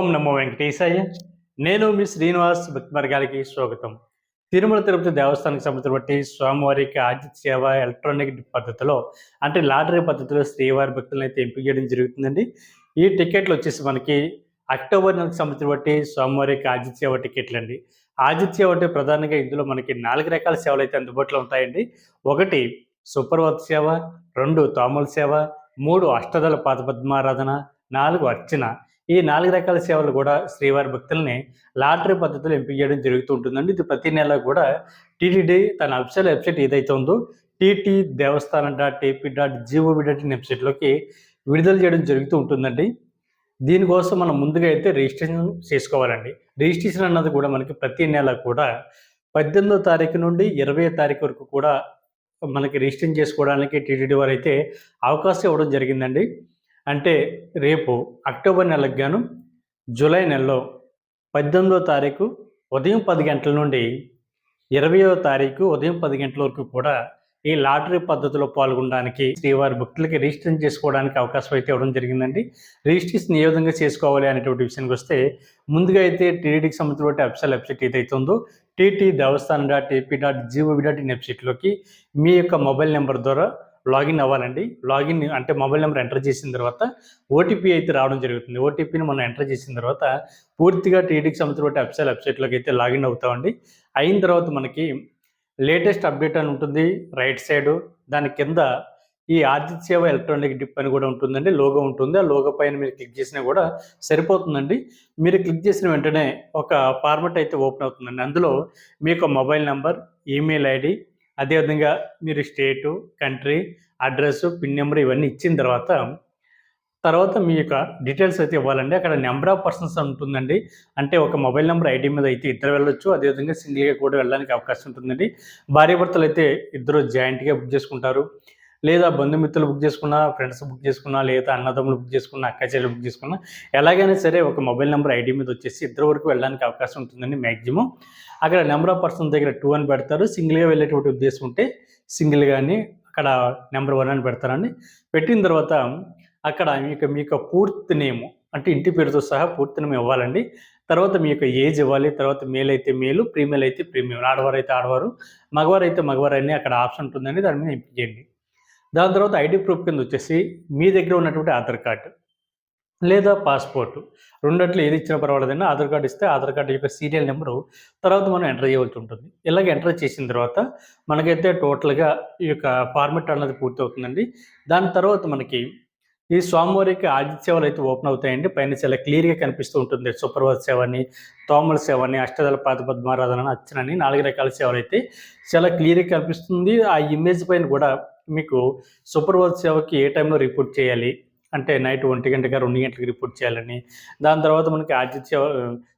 ఓం నమో వెంకటేశాయ. నేను మీ శ్రీనివాస్ భక్తి మార్గాలకి స్వాగతం. తిరుమల తిరుపతి దేవస్థానానికి సంబంధించిన బట్టి స్వామివారికి ఆదిత్య సేవ ఎలక్ట్రానిక్ పద్ధతిలో అంటే లాటరీ పద్ధతిలో శ్రీవారి భక్తులను అయితే ఎంపిక చేయడం జరుగుతుందండి. ఈ టికెట్లు వచ్చేసి మనకి అక్టోబర్ నెలకు సంబంధించిన బట్టి స్వామివారికి ఆదిత్య సేవ టికెట్లు అండి ఆదిత్య సేవ అంటే ప్రధానంగా ఇందులో మనకి నాలుగు రకాల సేవలు అయితే అందుబాటులో ఉంటాయండి. ఒకటి సుప్రభాత సేవ రెండు తోమల సేవ మూడు అష్టదళ పాదపద్మారాధన నాలుగు అర్చన ఈ నాలుగు రకాల సేవలు కూడా శ్రీవారి భక్తుల్ని లాటరీ పద్ధతిలో ఎంపిక చేయడం జరుగుతూ ఉంటుందండి. ఇది ప్రతి నెల కూడా టీటీడీ తన అఫిషియల్ వెబ్సైట్ ఏదైతే ఉందో T T Devasthanam dot A P dot G O V dot in వెబ్సైట్లోకి విడుదల చేయడం జరుగుతూ ఉంటుందండి. దీనికోసం మనం ముందుగా అయితే రిజిస్ట్రేషన్ చేసుకోవాలండి. రిజిస్ట్రేషన్ అన్నది కూడా మనకి ప్రతి నెల కూడా పద్దెనిమిదో తారీఖు నుండి ఇరవై తారీఖు వరకు కూడా మనకి రిజిస్ట్రేషన్ చేసుకోవడానికి టీటీడీ వారు అయితే అవకాశం ఇవ్వడం జరిగిందండి. అంటే రేపు అక్టోబర్ నెలకు గాను జూలై నెలలో పద్దెనిమిదో తారీఖు ఉదయం పది గంటల నుండి ఇరవయో తారీఖు ఉదయం పది గంటల వరకు కూడా ఈ లాటరీ పద్ధతిలో పాల్గొనడానికి శ్రీవారి భక్తులకి రిజిస్ట్రేషన్ చేసుకోవడానికి అవకాశం అయితే ఇవ్వడం జరిగిందండి. రిజిస్ట్రేషన్ ఏ విధంగా చేసుకోవాలి అనేటువంటి విషయానికి వస్తే ముందుగా అయితే టీడీకి సంబంధించిన వెబ్సైట్ వెబ్సైట్ ఏదైతే ఉందో T T Devasthanam dot A P dot G O V dot in వెబ్సైట్లోకి మీ యొక్క మొబైల్ నెంబర్ ద్వారా లాగిన్ అవ్వాలండి. లాగిన్ అంటే మొబైల్ నెంబర్ ఎంటర్ చేసిన తర్వాత ఓటీపీ అయితే రావడం జరుగుతుంది. ఓటీపీని మనం ఎంటర్ చేసిన తర్వాత పూర్తిగా టీడీకి సంబంధించిన వెబ్సైట్ వెబ్సైట్లోకి అయితే లాగిన్ అవుతామండి. అయిన తర్వాత మనకి లేటెస్ట్ అప్డేట్ అని ఉంటుంది. రైట్ సైడ్ దాని కింద ఈ ఆదిత్య సేవ ఎలక్ట్రానిక్ డిప్ అని కూడా ఉంటుందండి. లోగో ఉంటుంది. ఆ లోగో పైన మీరు క్లిక్ చేసినా కూడా సరిపోతుందండి. మీరు క్లిక్ చేసిన వెంటనే ఒక ఫార్మెట్ అయితే ఓపెన్ అవుతుందండి. అందులో మీకు మొబైల్ నెంబర్ ఈమెయిల్ ఐడి అదేవిధంగా మీరు state country address pin number ఇవన్నీ ఇచ్చిన తర్వాత తర్వాత మీ యొక్క డీటెయిల్స్ అయితే ఇవ్వాలండి. అక్కడ నెంబర్ ఆఫ్ పర్సన్స్ ఉంటుందండి. అంటే ఒక మొబైల్ నెంబర్ ఐడి మీద అయితే ఇద్దరు వెళ్ళొచ్చు. అదేవిధంగా సింగిల్గా కూడా వెళ్ళడానికి అవకాశం ఉంటుందండి. భార్యాభర్తలు అయితే ఇద్దరు జాయింట్గా బుక్ చేసుకుంటారు. లేదా బంధుమిత్రులు బుక్ చేసుకున్నా ఫ్రెండ్స్ బుక్ చేసుకున్నా లేదా అన్నదమ్ములు బుక్ చేసుకున్నా అక్క చెల్లెలు బుక్ చేసుకున్నా ఎలాగైనా సరే ఒక మొబైల్ నెంబర్ ఐడి మీద వచ్చేసి ఇద్దరు వరకు వెళ్ళడానికి అవకాశం ఉంటుందండి మ్యాక్సిమం అక్కడ నెంబర్ ఆఫ్ పర్సన్ దగ్గర టూ అని పెడతారు. సింగిల్గా వెళ్ళేటువంటి ఉద్దేశం ఉంటే సింగిల్ కానీ అక్కడ నెంబర్ వన్ అని పెడతారండి. పెట్టిన తర్వాత అక్కడ మీ యొక్క మీ యొక్క పూర్తి నేము అంటే ఇంటి పేరుతో సహా పూర్తి నేమ్ ఇవ్వాలండి. తర్వాత మీ యొక్క ఏజ్ ఇవ్వాలి. తర్వాత మేల్ అయితే మేలు ప్రీమేల్ అయితే ప్రీమియం ఆడవారు అయితే ఆడవారు మగవారు అయితే మగవారు అని అక్కడ ఆప్షన్ ఉంటుందండి. దాని మీద ఎంపిక చేయండి. దాని తర్వాత ఐడి ప్రూఫ్ కింద వచ్చేసి మీ దగ్గర ఉన్నటువంటి ఆధార్ కార్డు లేదా పాస్పోర్ట్. రెండట్లు ఏది ఇచ్చినా పర్వాలేదన్నా ఆధార్ కార్డు ఇస్తే ఆధార్ కార్డు యొక్క సీరియల్ నెంబరు తర్వాత మనం ఎంటర్ చేయవలసి ఉంటుంది. ఇలాగ ఎంటర్ చేసిన తర్వాత మనకైతే టోటల్గా ఈ యొక్క ఫార్మెట్ అన్నది పూర్తి అవుతుందండి దాని తర్వాత మనకి ఈ స్వామివారికి ఆదిత్య సేవలు అయితే ఓపెన్ అవుతాయండి. పైన చాలా క్లియర్గా కనిపిస్తూ ఉంటుంది. సుప్రభాత సేవని తోమల సేవని అష్టదళ పాద పద్మారాధన అర్చనని నాలుగు రకాల సేవలు అయితే చాలా క్లియర్గా కనిపిస్తుంది. ఆ ఇమేజ్ పైన కూడా మీకు సుప్రభాత సేవకి ఏ టైంలో రిపోర్ట్ చేయాలి? అంటే నైట్ ఒంటి గంటగా రెండు గంటలకు రిపోర్ట్ చేయాలని. దాని తర్వాత మనకి ఆదిత్య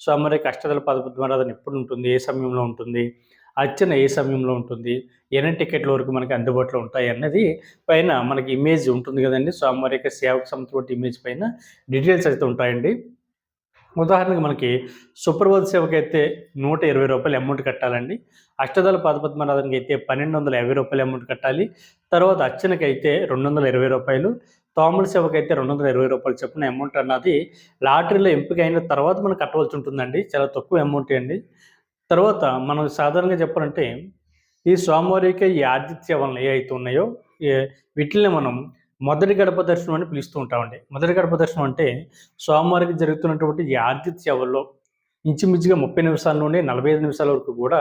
స్వామివారి అష్టదళ పదపద్మారాధన ఎప్పుడు ఉంటుంది? ఏ సమయంలో ఉంటుంది? అర్చన ఏ సమయంలో ఉంటుంది? ఎన్ని టికెట్ల వరకు మనకి అందుబాటులో ఉంటాయి అన్నది పైన మనకి ఇమేజ్ ఉంటుంది కదండి. స్వామివారి యొక్క సేవకు సంబంధించిన ఇమేజ్ పైన డీటెయిల్స్ అయితే ఉంటాయండి. ఉదాహరణకు మనకి సుప్రభాత సేవకి అయితే నూట ఇరవై రూపాయలు అమౌంట్ కట్టాలండి. అష్టదళ పాదపద్మనాథన్కి అయితే పన్నెండు వందల యాభై రూపాయలు అమౌంట్ కట్టాలి. తర్వాత అర్చనకి అయితే రెండు వందల ఇరవై రూపాయలు తోమల సేవకి అయితే రెండు వందల ఇరవై రూపాయలు చెప్పిన అమౌంట్ అన్నది లాటరీలో ఎంపిక అయిన తర్వాత మనం కట్టవలసి ఉంటుందండి. చాలా తక్కువ అమౌంట్ అండి. తర్వాత మనం సాధారణంగా చెప్పాలంటే ఈ స్వామివారికి ఈ ఆదిత్య సేవలు ఏ అయితే ఉన్నాయో వీటిని మనం మొదటి గడప దర్శనం అని పిలుస్తూ ఉంటామండి. మొదటి గడప దర్శనం అంటే స్వామివారికి జరుగుతున్నటువంటి ఈ ఆదిత్య సేవల్లో ఇంచుమించుగా ముప్పై నిమిషాల నుండి నలభై ఐదు నిమిషాల వరకు కూడా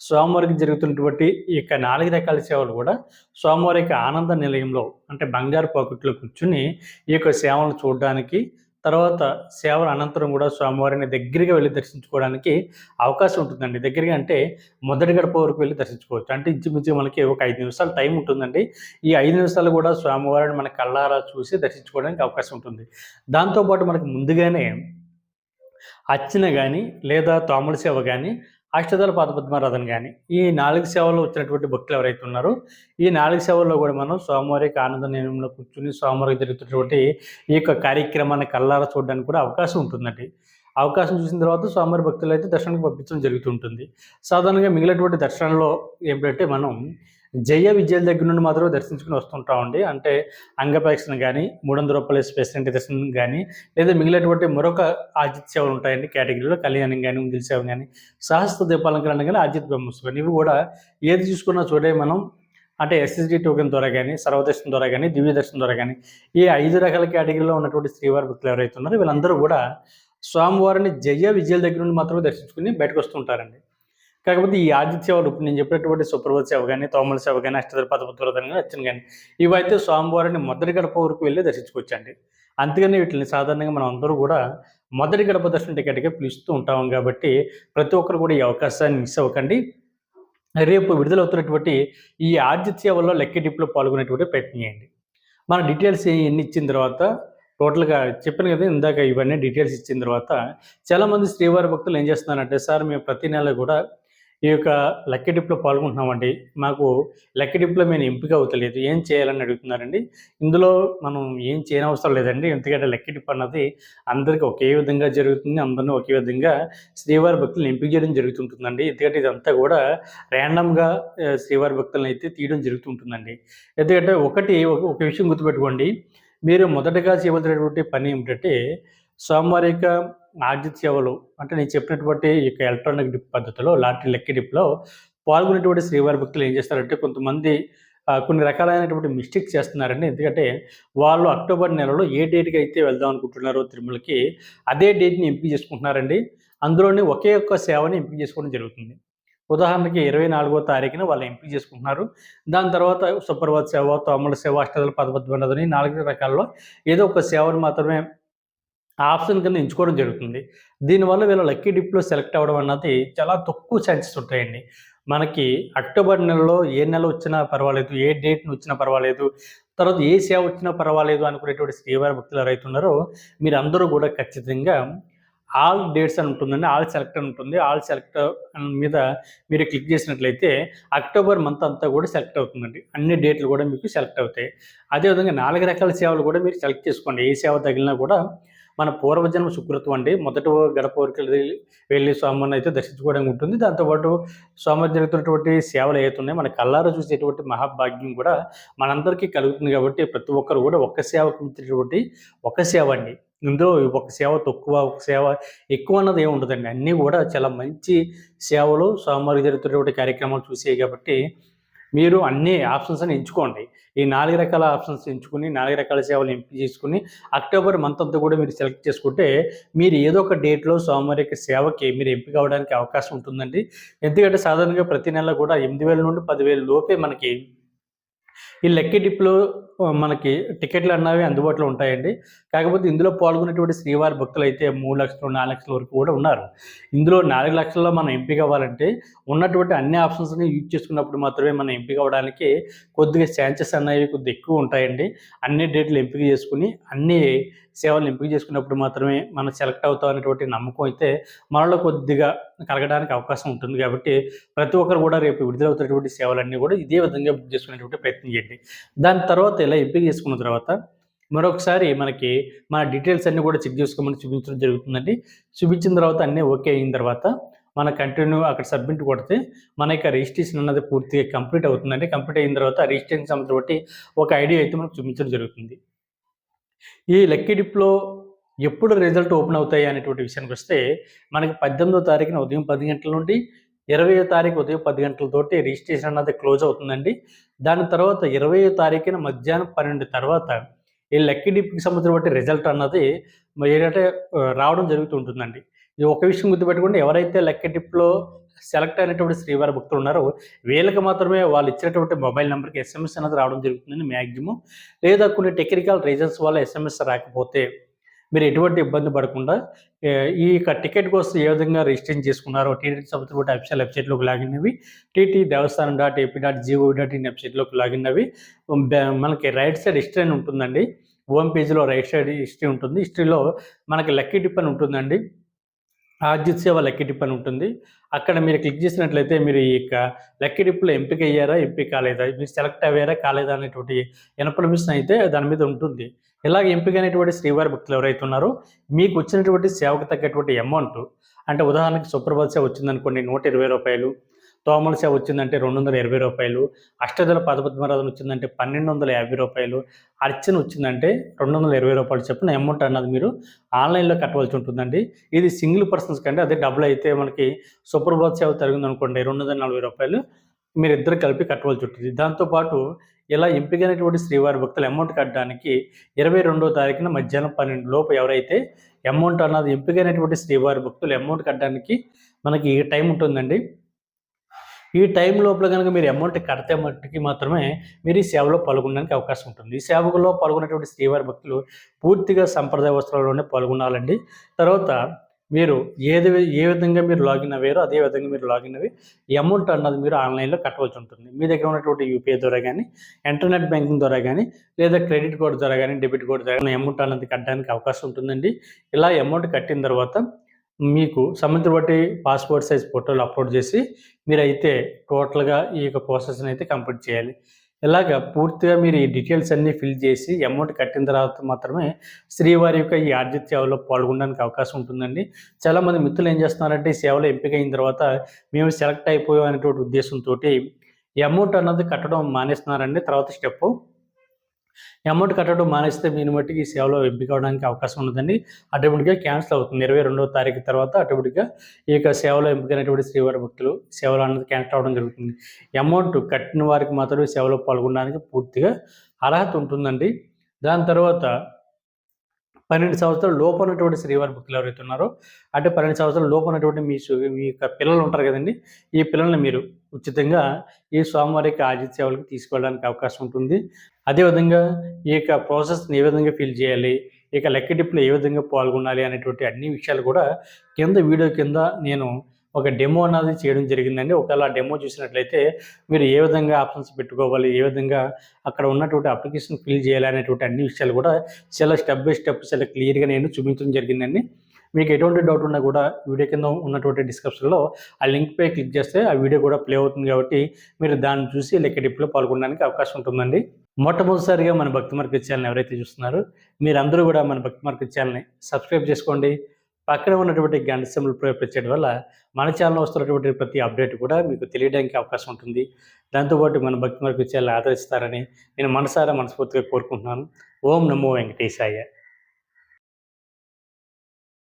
స్వామివారికి జరుగుతున్నటువంటి ఈ యొక్క నాలుగు రకాల సేవలు కూడా స్వామివారి యొక్క ఆనంద నిలయంలో అంటే బంగారు పాకెట్లో కూర్చుని ఈ యొక్క సేవలను చూడడానికి తర్వాత సేవల అనంతరం కూడా స్వామివారిని దగ్గరగా వెళ్ళి దర్శించుకోవడానికి అవకాశం ఉంటుందండి. దగ్గరగా అంటే మొదటి గడప వరకు వెళ్ళి దర్శించుకోవచ్చు. అంటే ఇంచుమించు మనకి ఒక ఐదు నిమిషాలు టైం ఉంటుందండి. ఈ ఐదు నిమిషాలు కూడా స్వామివారిని మన కళ్ళారా చూసి దర్శించుకోవడానికి అవకాశం ఉంటుంది. దాంతోపాటు మనకి ముందుగానే అర్చన కానీ లేదా తోమల సేవ కానీ అష్టదళ పాదపద్మారాధన కానీ ఈ నాలుగు సేవల్లో వచ్చినటువంటి భక్తులు ఎవరైతే ఉన్నారో ఈ నాలుగు సేవల్లో కూడా మనం స్వామివారికి ఆనంద నియమంలో కూర్చుని స్వామివారికి జరుగుతున్నటువంటి ఈ యొక్క కార్యక్రమాన్ని కల్లారా చూడడానికి కూడా అవకాశం ఉంటుందండి. అవకాశం చూసిన తర్వాత స్వామివారి భక్తులు అయితే దర్శనానికి పంపించడం జరుగుతుంటుంది. సాధారణంగా మిగిలినటువంటి దర్శనంలో ఏంటంటే మనం జయ విజయాల దగ్గర నుండి మాత్రం దర్శించుకుని వస్తుంటామండి అంటే అంగప్రదక్షిణ కానీ మూడు వందల రూపాయల స్పెషల్ దర్శనం కానీ లేదా మిగిలినటువంటి మరొక ఆజిత్ సేవలు ఉంటాయండి కేటగిరీలో కళ్యాణం కానీ ఉందిల్ సేవ కానీ సహస్ర దీపాలంకరణ కానీ ఆజిత్ బ్రహ్మోత్సవం కానీ ఇవి కూడా ఏది చూసుకున్నా చూడే మనం అంటే ఎస్ఎస్డి టోకెన్ ద్వారా కానీ సర్వదర్శనం ద్వారా కానీ దివ్య దర్శనం ద్వారా కానీ ఈ ఐదు రకాల కేటగిరీలో ఉన్నటువంటి శ్రీవారి భక్తులు ఎవరైతే ఉన్నారో వీళ్ళందరూ కూడా స్వామివారిని జయ విజయాల దగ్గర నుండి మాత్రమే దర్శించుకుని బయటకు వస్తుంటారండి కాకపోతే ఈ ఆదిత్య సేవలు ఇప్పుడు నేను చెప్పినటువంటి సుప్రభత సేవ కానీ తోమల సేవ కానీ అష్టదర పదపత్రం కానీ వచ్చిన కానీ ఇవైతే స్వామివారిని మొదటి గడప వరకు వెళ్ళి దర్శించుకోవచ్చండి. అందుకని వీటిని సాధారణంగా మనం అందరూ కూడా మొదటి గడప దర్శనం టికెట్గా పిలుస్తూ ఉంటాం కాబట్టి ప్రతి ఒక్కరు కూడా ఈ అవకాశాన్ని మిస్ అవ్వకండి. రేపు విడుదలవుతున్నటువంటి ఈ ఆదిత్య సేవల్లో లెక్కెటిప్పులో పాల్గొనేటువంటి ప్రయత్నం చేయండి. మన డీటెయిల్స్ ఎన్ని ఇచ్చిన తర్వాత టోటల్గా చెప్పాను కదా ఇందాక ఇవన్నీ డీటెయిల్స్ ఇచ్చిన తర్వాత చాలామంది శ్రీవారి భక్తులు ఏం చేస్తున్నారంటే సార్ మేము ప్రతి నెల కూడా ఈ యొక్క లక్కీ డిప్లో పాల్గొంటున్నామండి. మాకు లక్కీ డిప్లో మేము ఎంపిక అవుతలేదు. ఏం చేయాలని అడుగుతున్నారండి? ఇందులో మనం ఏం చేయనవసరం లేదండి. ఎందుకంటే లక్కీ డిప్ అన్నది అందరికీ ఒకే విధంగా జరుగుతుంది. అందరినీ ఒకే విధంగా శ్రీవారి భక్తులను ఎంపిక చేయడం జరుగుతుంటుందండి. ఎందుకంటే ఇదంతా కూడా ర్యాండమ్గా శ్రీవారి భక్తులను అయితే తీయడం జరుగుతుంటుందండి. ఎందుకంటే ఒకటి ఒక విషయం గుర్తుపెట్టుకోండి. మీరు మొదటగా చేయవలసినటువంటి పని ఏమిటంటే స్వామివారి యొక్క సేవలు అంటే నేను చెప్పినటువంటి ఈ యొక్క ఎలక్ట్రానిక్ డిప్ పద్ధతిలో లాటరీ లెక్క డిప్లో పాల్గొనేటువంటి శ్రీవారి భక్తులు ఏం చేస్తారంటే కొంతమంది కొన్ని రకాలైనటువంటి మిస్టేక్స్ చేస్తున్నారండి. ఎందుకంటే వాళ్ళు అక్టోబర్ నెలలో ఏ డేట్కి అయితే వెళ్దాం అనుకుంటున్నారో తిరుమలకి అదే డేట్ని ఎంపిక చేసుకుంటున్నారండి. అందులోనే ఒకే ఒక్క సేవని ఎంపిక చేసుకోవడం జరుగుతుంది. ఉదాహరణకి ఇరవై నాలుగో తారీఖున వాళ్ళు ఎంపిక చేసుకుంటున్నారు. దాని తర్వాత సుప్రభాత్ సేవ తోమల సేవ అష్టదల పదపద్మని నాలుగు రకాల్లో ఏదో ఒక సేవను మాత్రమే ఆప్షన్ కింద ఎంచుకోవడం జరుగుతుంది. దీనివల్ల వీళ్ళ లక్కీ డిప్లో సెలెక్ట్ అవ్వడం అన్నది చాలా తక్కువ ఛాన్సెస్ ఉంటాయండి. మనకి అక్టోబర్ నెలలో ఏ నెల వచ్చినా పర్వాలేదు ఏ డేట్ని వచ్చినా పర్వాలేదు తర్వాత ఏ సేవ వచ్చినా పర్వాలేదు అనుకునేటువంటి శ్రీవారి భక్తులు ఎవరైతే ఉన్నారో మీరు అందరూ కూడా ఖచ్చితంగా ఆల్ డేట్స్ అని ఉంటుందండి ఆల్ సెలెక్ట్ అని ఉంటుంది. ఆల్ సెలెక్ట్ మీద మీరు క్లిక్ చేసినట్లయితే అక్టోబర్ మంత్ అంతా కూడా సెలెక్ట్ అవుతుందండి. అన్ని డేట్లు కూడా మీకు సెలెక్ట్ అవుతాయి. అదేవిధంగా నాలుగు రకాల సేవలు కూడా మీరు సెలెక్ట్ చేసుకోండి. ఏ సేవ తగిలినా కూడా మన పూర్వజన్మ సుకృతం అండి. మొదట గడప వరకు వెళ్ళి స్వామిని అయితే దర్శించుకోవడానికి ఉంటుంది. దాంతోపాటు స్వామి జరుగుతున్నటువంటి సేవలు ఏతున్నాయి మన కళ్ళారు చూసేటువంటి మహాభాగ్యం కూడా మనందరికీ కలుగుతుంది కాబట్టి ప్రతి ఒక్కరు కూడా ఒక్క సేవకు మించినటువంటి ఒక సేవ అండి. ఇందులో ఒక సేవ తక్కువ ఒక సేవ ఎక్కువ అన్నది ఏమి ఉండదండి. అన్నీ కూడా చాలా మంచి సేవలు స్వామివారికి జరుగుతున్నటువంటి కార్యక్రమాలు చూసాయి కాబట్టి మీరు అన్ని ఆప్షన్స్ అని ఎంచుకోండి. ఈ నాలుగు రకాల ఆప్షన్స్ ఎంచుకుని నాలుగు రకాల సేవలు ఎంపిక చేసుకుని అక్టోబర్ మంత్ అంతా కూడా మీరు సెలెక్ట్ చేసుకుంటే మీరు ఏదో ఒక డేట్లో సోమవారి యొక్క సేవకి మీరు ఎంపిక అవడానికి అవకాశం ఉంటుందండి. ఎందుకంటే సాధారణంగా ప్రతి నెల కూడా ఎనిమిది వేల నుండి పదివేల లోపే మనకి ఈ లక్కీ డిప్లో మనకి టికెట్లు అన్నవి అందుబాటులో ఉంటాయండి. కాకపోతే ఇందులో పాల్గొనేటువంటి శ్రీవారి భక్తులు అయితే మూడు లక్షలు నాలుగు లక్షల వరకు కూడా ఉన్నారు. ఇందులో నాలుగు లక్షల్లో మనం ఎంపిక అవ్వాలంటే ఉన్నటువంటి అన్ని ఆప్షన్స్ని యూజ్ చేసుకున్నప్పుడు మాత్రమే మనం ఎంపిక అవ్వడానికి కొద్దిగా ఛాన్సెస్ అనేవి కొద్దిగా ఎక్కువ ఉంటాయండి. అన్ని డేట్లు ఎంపిక చేసుకుని అన్ని సేవలను ఎంపిక చేసుకున్నప్పుడు మాత్రమే మనం సెలెక్ట్ అవుతాం అనేటువంటి నమ్మకం అయితే మనలో కొద్దిగా కలగడానికి అవకాశం ఉంటుంది. కాబట్టి ప్రతి ఒక్కరు కూడా రేపు విడుదలవుతున్నటువంటి సేవలన్నీ కూడా ఇదే విధంగా బుక్ చేసుకునేటువంటి ప్రయత్నం చేయండి. దాని తర్వాత ఇలా ఎంపిక చేసుకున్న తర్వాత మరొకసారి మనకి మన డీటెయిల్స్ అన్నీ కూడా చెక్ చేసుకోమని చూపించడం జరుగుతుందండి. చూపించిన తర్వాత అన్నీ ఓకే అయిన తర్వాత మన కంటిన్యూ అక్కడ సబ్మిట్ కొడితే మన యొక్క రిజిస్ట్రేషన్ అన్నది పూర్తిగా కంప్లీట్ అవుతుందండి. కంప్లీట్ అయిన తర్వాత రిజిస్ట్రేషన్ సంబంధించి ఒక ఐడియా అయితే మనకు చూపించడం జరుగుతుంది. ఈ లక్కీ డిప్లో ఎప్పుడు రిజల్ట్ ఓపెన్ అవుతాయి అనేటువంటి విషయానికి వస్తే మనకి పద్దెనిమిదో తారీఖున ఉదయం పది గంటల నుండి ఇరవై తారీఖు ఉదయం పది గంటలతోటి రిజిస్ట్రేషన్ అన్నది క్లోజ్ అవుతుందండి. దాని తర్వాత ఇరవై తారీఖున మధ్యాహ్నం పన్నెండు తర్వాత ఈ లక్కీ డిప్కి సంబంధించిన రిజల్ట్ అన్నది ఏంటంటే రావడం జరుగుతుంటుందండి ఈ ఒక విషయం గుర్తుపెట్టుకుంటే ఎవరైతే లక్కీ డిప్లో సెలెక్ట్ అయినటువంటి శ్రీవారి భక్తులు ఉన్నారో. వీళ్ళకి మాత్రమే వాళ్ళు ఇచ్చినటువంటి మొబైల్ నెంబర్కి ఎస్ఎంఎస్ అనేది రావడం జరుగుతుందని మ్యాక్సిమం లేదా కొన్ని టెక్నికల్ రీజన్స్ వల్ల ఎస్ఎంఎస్ రాకపోతే మీరు ఎటువంటి ఇబ్బంది పడకుండా ఈ యొక్క టికెట్ కోసం ఏ విధంగా రిజిస్ట్రేషన్ చేసుకున్నారో టీటీ సంబంధించిన అఫీషియల్ వెబ్సైట్లోకి లాగిన్ అవి T T Devasthanam dot A P dot G O dot in వెబ్సైట్లోకి లాగిన్ అవి మనకి రైట్ సైడ్ హిస్టరీ అని ఉంటుందండి. హోమ్ పేజీలో రైట్ సైడ్ హిస్టరీ ఉంటుంది. హిస్టరీలో మనకి లక్కీ టిప్ అని ఉంటుందండి. ఆర్జిత్ సేవ లెక్కెటిప్ అని ఉంటుంది. అక్కడ మీరు క్లిక్ చేసినట్లయితే మీరు ఈ యొక్క లెక్కెటిప్లో ఎంపిక అయ్యారా ఎంపిక కాలేదా మీరు సెలెక్ట్ అయ్యారా కాలేదా అనేటువంటి ఇన్ఫర్మేషన్ అయితే దాని మీద ఉంటుంది. ఇలాగ ఎంపికైనటువంటి శ్రీవారి భక్తులు ఎవరైతే ఉన్నారో మీకు వచ్చినటువంటి సేవకు తగ్గటువంటి అమౌంట్ అంటే ఉదాహరణకి సుప్రభాత్ సేవ వచ్చిందనుకోండి నూట ఇరవై రూపాయలు తోమలస వచ్చిందంటే రెండు వందల ఇరవై రూపాయలు అష్టదల పదపద్మరాధన వచ్చిందంటే పన్నెండు వందల యాభై రూపాయలు అర్చన వచ్చిందంటే రెండు వందల ఇరవై రూపాయలు చెప్పిన అమౌంట్ అన్నది మీరు ఆన్లైన్లో కట్టవలసి ఉంటుందండి. ఇది సింగిల్ పర్సన్స్ కంటే అదే డబ్బులు అయితే మనకి సుప్రభాత్ సేవ తరిగింది అనుకోండి రెండు వందల నలభై రూపాయలు మీరు ఇద్దరు కలిపి కట్టవలసి ఉంటుంది. దాంతోపాటు ఇలా ఎంపికైనటువంటి శ్రీవారి భక్తులు అమౌంట్ కట్టడానికి ఇరవై రెండో తారీఖున మధ్యాహ్నం పన్నెండు లోపు ఎవరైతే అమౌంట్ అన్నది ఎంపికైనటువంటి శ్రీవారి భక్తులు అమౌంట్ కట్టడానికి మనకి టైం ఉంటుందండి. ఈ టైం లోపల కనుక మీరు అమౌంట్ కడితే మట్టుకి మాత్రమే మీరు ఈ సేవలో పాల్గొనడానికి అవకాశం ఉంటుంది. ఈ సేవలో పాల్గొనేటువంటి శ్రీవారి భక్తులు పూర్తిగా సంప్రదాయ వస్త్రాల్లోనే పాల్గొనాలండి. తర్వాత మీరు ఏది ఏ విధంగా మీరు లాగిన్ అయ్యారో అదే విధంగా మీరు లాగిన్ అవి అమౌంట్ అన్నది మీరు ఆన్లైన్లో కట్టవలసి ఉంటుంది. మీ దగ్గర ఉన్నటువంటి యూపీఐ ద్వారా కానీ ఇంటర్నెట్ బ్యాంకింగ్ ద్వారా కానీ లేదా క్రెడిట్ కార్డు ద్వారా కానీ డెబిట్ కార్డు ద్వారా అమౌంట్ అన్నది కట్టడానికి అవకాశం ఉంటుందండి. ఇలా అమౌంట్ కట్టిన తర్వాత మీకు సంబంధిత బట్టి పాస్పోర్ట్ సైజ్ ఫోటోలు అప్లోడ్ చేసి మీరైతే టోటల్గా ఈ యొక్క ప్రాసెస్ని అయితే కంప్లీట్ చేయాలి. ఇలాగ పూర్తిగా మీరు ఈ డీటెయిల్స్ అన్నీ ఫిల్ చేసి అమౌంట్ కట్టిన తర్వాత మాత్రమే శ్రీవారి యొక్క ఈ ఆర్జిత సేవలో పాల్గొనడానికి అవకాశం ఉంటుందండి. చాలామంది మిత్రులు ఏం చేస్తున్నారంటే ఈ సేవలో ఎంపిక అయిన తర్వాత మేము సెలెక్ట్ అయిపోయాం అనేటువంటి ఉద్దేశంతో ఈ అమౌంట్ అన్నది కట్టడం మానేస్తున్నారండి. తర్వాత స్టెప్ అమౌంట్ కట్టడం మానేస్తే మీరు మట్టికి ఈ సేవలో ఎంపిక అవడానికి అవకాశం ఉండదండి అటువంటిగా క్యాన్సిల్ అవుతుంది. ఇరవై రెండవ తారీఖు తర్వాత అటువంటిగా ఈ యొక్క సేవలో ఎంపికైనటువంటి శ్రీవారి భక్తులు సేవలు అన్నది క్యాన్సిల్ అవడం జరుగుతుంది. అమౌంట్ కట్టిన వారికి మాత్రమే సేవలో పాల్గొనడానికి పూర్తిగా అర్హత ఉంటుందండి. దాని తర్వాత పన్నెండు సంవత్సరాలు లోపు ఉన్నటువంటి శ్రీవారి భక్తులు ఎవరైతే ఉన్నారో అంటే పన్నెండు సంవత్సరాలు లోపు ఉన్నటువంటి మీ మీ యొక్క పిల్లలు ఉంటారు కదండి ఈ పిల్లల్ని మీరు ఉచితంగా ఈ స్వామివారి యొక్క ఆజిత్ సేవలకు తీసుకెళ్ళడానికి అవకాశం ఉంటుంది. అదేవిధంగా ఈ యొక్క ప్రాసెస్ని ఏ విధంగా ఫిల్ చేయాలి ఇక లెక్క డిప్లో ఏ విధంగా పాల్గొనాలి అనేటువంటి అన్ని విషయాలు కూడా కింద వీడియో కింద నేను ఒక డెమో అనేది చేయడం జరిగిందండి. ఒకవేళ ఆ డెమో చూసినట్లయితే మీరు ఏ విధంగా ఆప్షన్స్ పెట్టుకోవాలి ఏ విధంగా అక్కడ ఉన్నటువంటి అప్లికేషన్ ఫిల్ చేయాలి అనేటువంటి అన్ని విషయాలు కూడా చాలా స్టెప్ బై స్టెప్ చాలా క్లియర్గా నేను చూపించడం జరిగిందండి. మీకు ఎటువంటి డౌట్ ఉన్నా కూడా వీడియో కింద ఉన్నటువంటి డిస్క్రిప్షన్లో ఆ లింక్ పై క్లిక్ చేస్తే ఆ వీడియో కూడా ప్లే అవుతుంది కాబట్టి మీరు దాన్ని చూసి లెక్క డిప్లో పాల్గొనడానికి అవకాశం ఉంటుందండి. మొట్టమొదటిసారిగా మన భక్తి మార్కెట్ ఛానల్ ఎవరైతే చూస్తున్నారో మీరందరూ కూడా మన భక్తి మార్కెట్ ఛానల్ని సబ్స్క్రైబ్ చేసుకోండి. పక్కన ఉన్నటువంటి గంట సింబల్ ప్రయోగించడం వల్ల మన ఛానల్ వస్తున్నటువంటి ప్రతి అప్డేట్ కూడా మీకు తెలియడానికి అవకాశం ఉంటుంది. దాంతోపాటు మన భక్తి మార్కెట్ ఛానల్ ఆదరిస్తారని నేను మనసారా మనస్ఫూర్తిగా కోరుకుంటున్నాను. ఓం నమో వెంకటేశాయ.